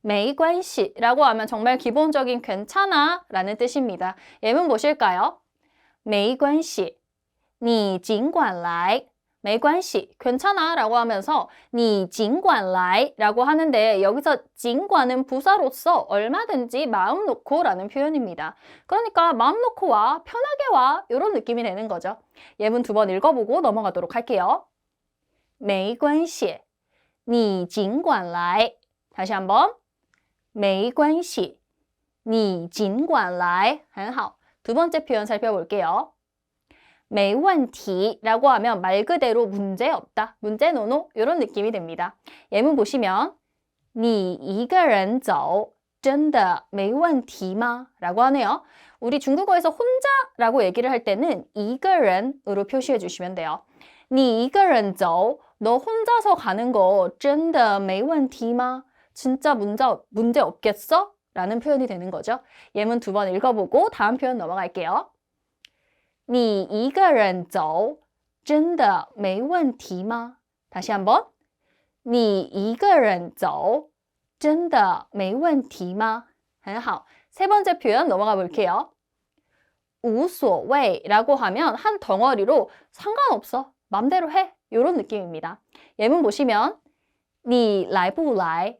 没关系라고 하면 정말 기본적인 괜찮아 라는 뜻입니다. 예문 보실까요? 没关系你尽管来没关系괜찮아 라고 하면서 你尽管来라고 하는데 여기서 尽管은 부사로서 얼마든지 마음 놓고 라는 표현입니다. 그러니까 마음 놓고 와 편하게 와 이런 느낌이 되는 거죠. 예문 두 번 읽어보고 넘어가도록 할게요. 没关系你尽管来 다시 한번 没关系你尽管来很好. 두 번째 표현 살펴볼게요. 没问题라고 하면 말 그대로 문제 없다, 문제 노노 이런 느낌이 됩니다. 예문 보시면 你一个人走真的没问题吗? 라고 하네요. 우리 중국어에서 혼자라고 얘기를 할 때는 一个人으로 표시해 주시면 돼요. 你一个人走, 너 혼자서 가는 거 真的没问题吗? 진짜 문제, 문제 없겠어? 라는 표현이 되는 거죠. 예문 두 번 읽어보고 다음 표현 넘어갈게요. 你一个人走真的没问题吗? 다시 한번. 你一个人走真的没问题吗?很好. 세 번째 표현 넘어가 볼게요. 无所谓라고 하면 한 덩어리로 상관없어. 맘대로 해. 이런 느낌입니다. 예문 보시면 你来不来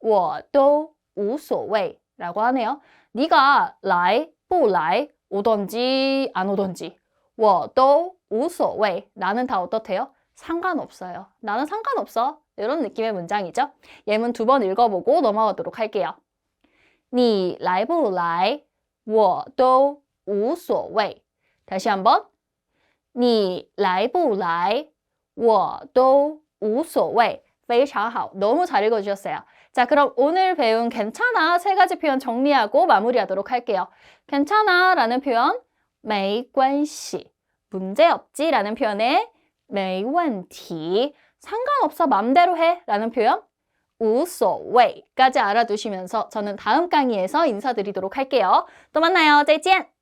我都无所谓라고 하네요. 네가 来不来 오던지 안 오던지 我都无所谓 나는 다 어떻대요? 상관없어요. 나는 상관없어. 이런 느낌의 문장이죠. 예문 두 번 읽어보고 넘어가도록 할게요. 你来不来我都无所谓 다시 한번 你来不来我都无所谓 매일샤하오 너무 잘 읽어주셨어요. 자, 그럼 오늘 배운 괜찮아 세 가지 표현 정리하고 마무리하도록 할게요. 괜찮아 라는 표현, 메이관시. 문제없지 라는 표현에 메이원티. 상관없어 맘대로 해 라는 표현, 우소웨이까지 알아두시면서 저는 다음 강의에서 인사드리도록 할게요. 또 만나요. 再见!